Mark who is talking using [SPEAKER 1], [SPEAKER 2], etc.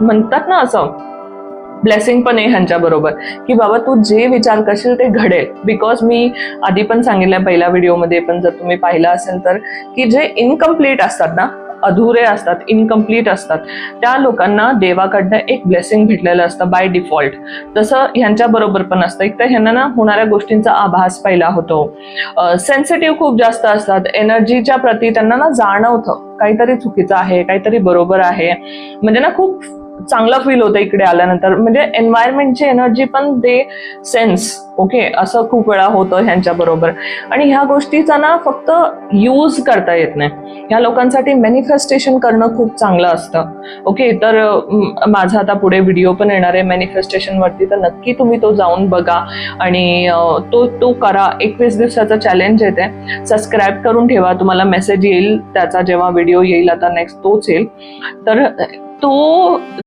[SPEAKER 1] म्हणतात ना असं ब्लेसिंग पण आहे ह्यांच्या बरोबर की बाबा तू जे विचार करशील ते घडेल. बिकॉज मी आधी पण सांगितलं पहिल्या व्हिडिओमध्ये पण जर तुम्ही पाहिलं असेल तर की जे इनकम्प्लीट असतात ना अधुरे असतात इनकम्प्लीट असतात त्या लोकांना देवाकडनं एक ब्लेसिंग भेटलेलं असतं बाय डिफॉल्ट तसं ह्यांच्या बरोबर पण असतं. एक तर ह्यांना ना होणाऱ्या गोष्टींचा आभास पहिला होतो. सेन्सिटिव्ह खूप जास्त असतात. एनर्जीच्या प्रती त्यांना ना जाणवतं. काहीतरी चुकीचं आहे काहीतरी बरोबर आहे. म्हणजे ना खूप चांगलं फील होतं इकडे आल्यानंतर. म्हणजे एन्व्हायरमेंटची एनर्जी पण दे सेन्स ओके असं खूप वेळा होतं ह्यांच्या बरोबर. आणि ह्या गोष्टीचा ना फक्त यूज करता येत नाही. ह्या लोकांसाठी मॅनिफेस्टेशन करणं खूप चांगलं असतं. ओके तर माझा आता पुढे व्हिडिओ पण येणार आहे मॅनिफेस्टेशन वरती. तर नक्की तुम्ही तो जाऊन बघा. आणि तो तो करा. एकवीस दिवसाचा चॅलेंज येते. सबस्क्राईब करून ठेवा. तुम्हाला मेसेज येईल त्याचा जेव्हा व्हिडिओ येईल आता नेक्स्ट तोच येईल. तर तो